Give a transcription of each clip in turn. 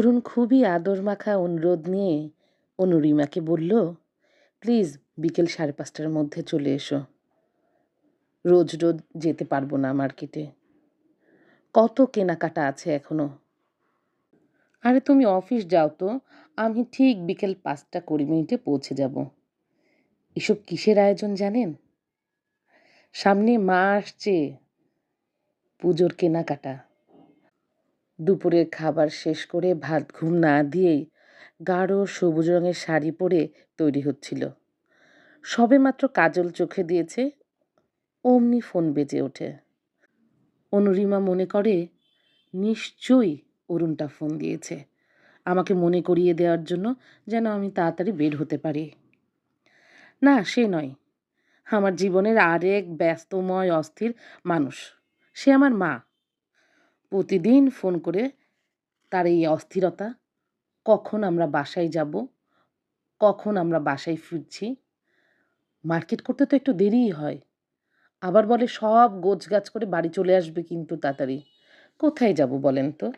অরুণ খুবই আদর মাখা অনুরোধ নিয়ে অনুরিমাকে বলল, প্লিজ বিকেল সাড়ে পাঁচটার মধ্যে চলে এসো। রোজ রোজ যেতে পারব না মার্কেটে। কত কেনাকাটা আছে এখনও? আরে তুমি অফিস যাও তো, আমি ঠিক বিকেল পাঁচটা কুড়ি মিনিটে পৌঁছে যাব। এসব কিসের আয়োজন জানেন? সামনে মা আসছে, পুজোর কেনাকাটা। দুপুরের খাবার শেষ করে ভাত ঘুম না দিয়েই গাঢ় সবুজ রঙের শাড়ি পরে তৈরি হচ্ছিল। সবে মাত্র কাজল চোখে দিয়েছে, অমনি ফোন বেজে ওঠে। অনুরিমা মনে করে, নিশ্চয়ই অরুণটা ফোন দিয়েছে। আমাকে মনে করিয়ে দেওয়ার জন্য যেন আমি তাড়াতাড়ি বের হতে পারি। না, সে নয়। আমার জীবনের আরেক ব্যস্তময়, অস্থির মানুষ। সে আমার মা। প্রতিদিন ফোন করে তার এই অস্থিরতা, কখন আমরা বাসায় যাব, কখন আমরা বাসায় ফিরছি। মার্কেট করতে তো একটু দেরিই হয়। আবার বলে সব গোছগাছ করে বাড়ি চলে আসবে কিন্তু তাড়াতাড়ি। কোথায় যাব বলেন তো?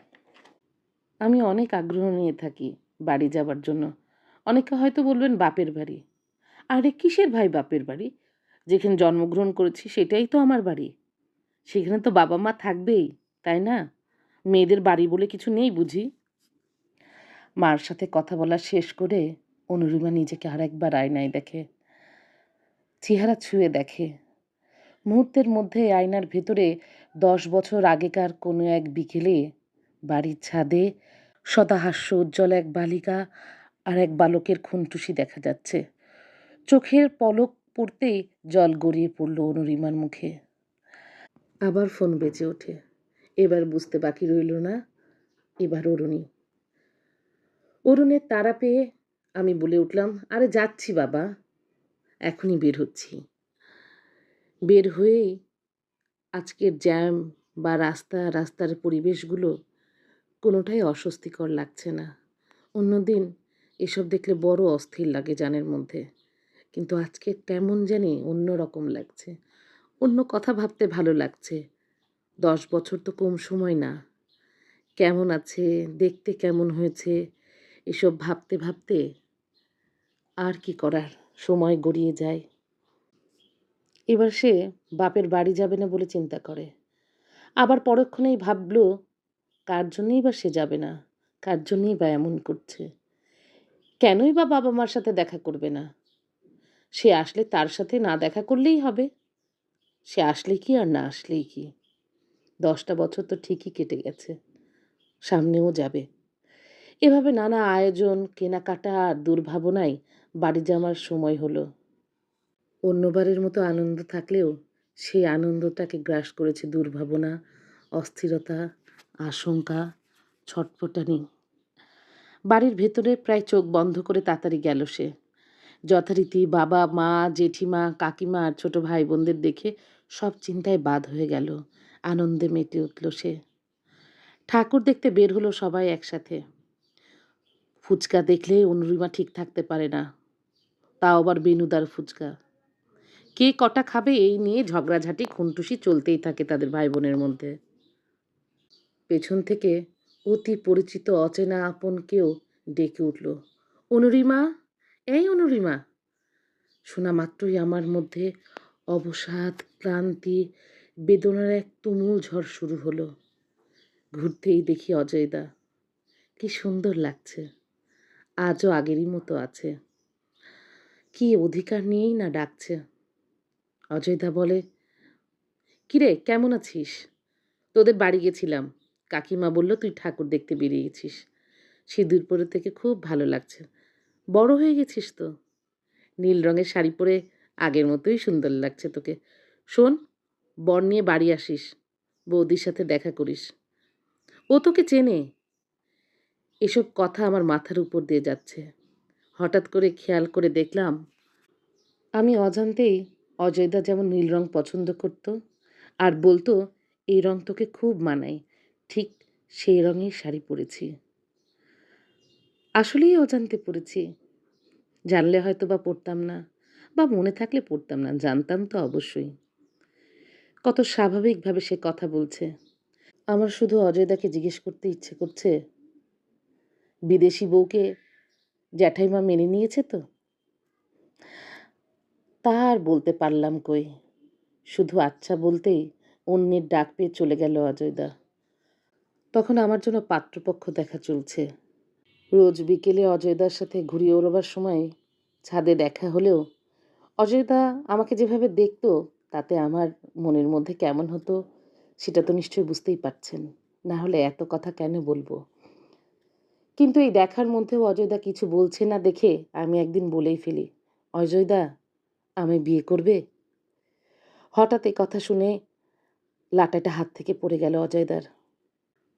আমি অনেক আগ্রহ নিয়ে থাকি বাড়ি যাবার জন্য। অনেকে হয়তো বলবেন বাপের বাড়ি। আরে কিসের ভাই বাপের বাড়ি? যেখানে জন্মগ্রহণ করেছি সেটাই তো আমার বাড়ি। সেখানে তো বাবা মা থাকবেই। তাই না? মেয়েদের বাড়ি বলে কিছু নেই বুঝি? মার সাথে কথা বলা শেষ করে অনুরিমা নিজেকে আর একবার আয়নায় দেখে। চেহারা ছুঁয়ে দেখে। মুহূর্তের মধ্যে আয়নার ভেতরে দশ বছর আগেকার কোনো এক বিকেলে বাড়ির ছাদে সদাহাস্য উজ্জ্বল এক বালিকা আর এক বালকের খুনটুসি দেখা যাচ্ছে। চোখের পলক পড়তেই জল গড়িয়ে পড়ল অনুরিমার মুখে। আবার ফোন বেজে ওঠে। এবার বুঝতে বাকি রইল না। এবার অরুণী। অরুণের তারা পেয়ে আমি বলে উঠলাম, আরে যাচ্ছি বাবা। এখনই বের হচ্ছি। বের হয়েই আজকের জ্যাম বা রাস্তা, রাস্তার পরিবেশগুলো কোনোটাই অস্বস্তিকর লাগছে না। অন্যদিন এসব দেখলে বড় অস্থির লাগে জানের মধ্যে। কিন্তু আজকে কেমন জানি অন্য রকম লাগছে। অন্য কথা ভাবতে ভালো লাগছে। দশ বছর তো কম সময় না। কেমন আছে? দেখতে কেমন হয়েছে? এসব ভাবতে ভাবতে আর কি করার? সময় গড়িয়ে যায়। এবার সে বাপের বাড়ি যাবে না বলে চিন্তা করে। আবার পরক্ষণেই ভাবল, কার জন্যই বা সে যাবে না? কার জন্যই বা এমন করছে? কেনই বা বাবা মার সাথে দেখা করবে না? সে আসলে তার সাথে না দেখা করলেই হবে। সে আসলে কি আর না আসলেই কি? দশটা বছর তো ঠিকই কেটে গেছে, সামনেও যাবে। এভাবে নানা আয়োজন, কেনাকাটা আর দুর্ভাবনায় বাড়ি যাওয়ার সময় হলো। অন্যবারের মতো আনন্দ থাকলেও সেই আনন্দটাকে গ্রাস করেছে দুর্ভাবনা, অস্থিরতা, আশঙ্কা, ছটফটানি। বাড়ির ভেতরে প্রায় চোখ বন্ধ করে তাড়াতাড়ি গেল সে। যথারীতি বাবা, মা, জেঠিমা, কাকিমা আর ছোটো ভাই বোনদের দেখে সব চিন্তায় বাদ হয়ে গেল। আনন্দে মেতে উঠল সে। ঠাকুর দেখতে বের হলো সবাই একসাথে। ফুচকা দেখলে অনুরিমা ঠিক থাকতে পারে না। তাও আবার বেনুদার ফুচকা। কে কটা খাবে এই নিয়ে ঝগড়াঝাটি, খুনটুসি চলতেই থাকে তাদের ভাই বোনের মধ্যে। পেছন থেকে অতি পরিচিত অচেনা আপন কেউ ডেকে উঠল, অনুরিমা? এই অনুরিমা? শোনা মাত্রই আমার মধ্যে অবসাদ, ক্লান্তি বেদনার এক তুমুল ঝড় শুরু হলো। ঘুরতেই দেখি অজয়দা। কি সুন্দর লাগছে। আজও আগেরই মতো আছে। কি অধিকার নিয়েই না ডাকছে। অজয়দা বলে, কিরে, কেমন আছিস? তোদের বাড়ি গেছিলাম। কাকিমা বলল তুই ঠাকুর দেখতে বেরিয়ে গেছিস। সিঁদুর পরে থেকে খুব ভালো লাগছে। বড় হয়ে গেছিস তো। নীল রঙের শাড়ি পরে আগের মতোই সুন্দর লাগছে তোকে। শোন বর নিয়ে বাড়ি আসিস, বৌদির সাথে দেখা করিস। ও তোকে চেনে। এসব কথা আমার মাথার উপর দিয়ে যাচ্ছে। হঠাৎ করে খেয়াল করে দেখলাম, আমি অজান্তেই অজয়দা যেমন নীল রং পছন্দ করত আর বলতো, এই রং তোকে খুব মানায়, ঠিক সেই রঙের শাড়ি পরেছি। আসলেই অজান্তে পড়েছি জানলে হয়তো বা পড়তাম না বা মনে থাকলে পড়তাম না, জানতাম তো অবশ্যই। কত স্বাভাবিকভাবে সে কথা বলছে। আমার শুধু অজয়দাকে জিজ্ঞেস করতে ইচ্ছে করছে, বিদেশি বউকে জ্যাঠাইমা মেনে নিয়েছে তো? তা আর বলতে পারলাম কই, শুধু আচ্ছা বলতেই অন্যের ডাক পেয়ে চলে গেল অজয়দা। তখন আমার জন্য পাত্রপক্ষ দেখা চলছে। রোজ বিকেলে অজয়দার সাথে ঘুরিয়ে ওড়বার সময় ছাদে দেখা হলেও অজয়দা আমাকে যেভাবে দেখতো তাতে আমার মনের মধ্যে কেমন হতো সেটা তো নিশ্চয়ই বুঝতেই পারছেন। না হলে এত কথা কেন বলব? কিন্তু এই দেখার মধ্যেও অজয়দা কিছু বলছে না দেখে আমি একদিন বলেই ফেলি, অজয়দা আমি বিয়ে করবে? হঠাৎ এই কথা শুনে লাটাটা হাত থেকে পড়ে গেল অজয়দার।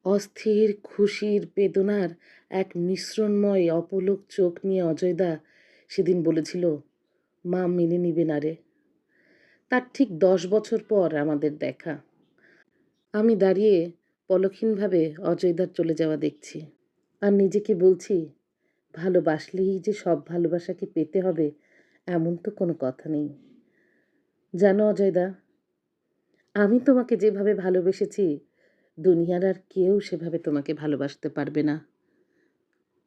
অস্থির খুশির বেদনার এক মিশ্রণময় অপলোক চোখ নিয়ে অজয়দা সেদিন বলেছিল, মা মেনে নিবে না রে। তার ঠিক দশ বছর পর আমাদের দেখা। আমি দাঁড়িয়ে পলক্ষীনভাবে অজয়দার চলে যাওয়া দেখছি। আর নিজেকে বলছি, ভালোবাসলেই যে সব ভালোবাসাকে পেতে হবে, এমন তো কোনো কথা নেই। জানো অজয়দা, আমি তোমাকে যেভাবে ভালোবেসেছি, দুনিয়ার আর কেউ সেভাবে তোমাকে ভালোবাসতে পারবে না।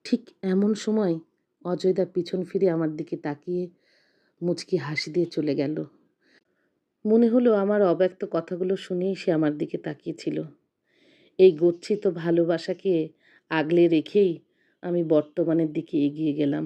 ঠিক এমন সময় অজয়দা পিছন ফিরে আমার দিকে তাকিয়ে মুচকি হাসি দিয়ে চলে গেল। মনে হলো আমার অব্যক্ত কথাগুলো শুনেই সে আমার দিকে তাকিয়েছিল। এই গচ্ছিত ভালোবাসাকে আগলে রেখেই আমি বর্তমানের দিকে এগিয়ে গেলাম।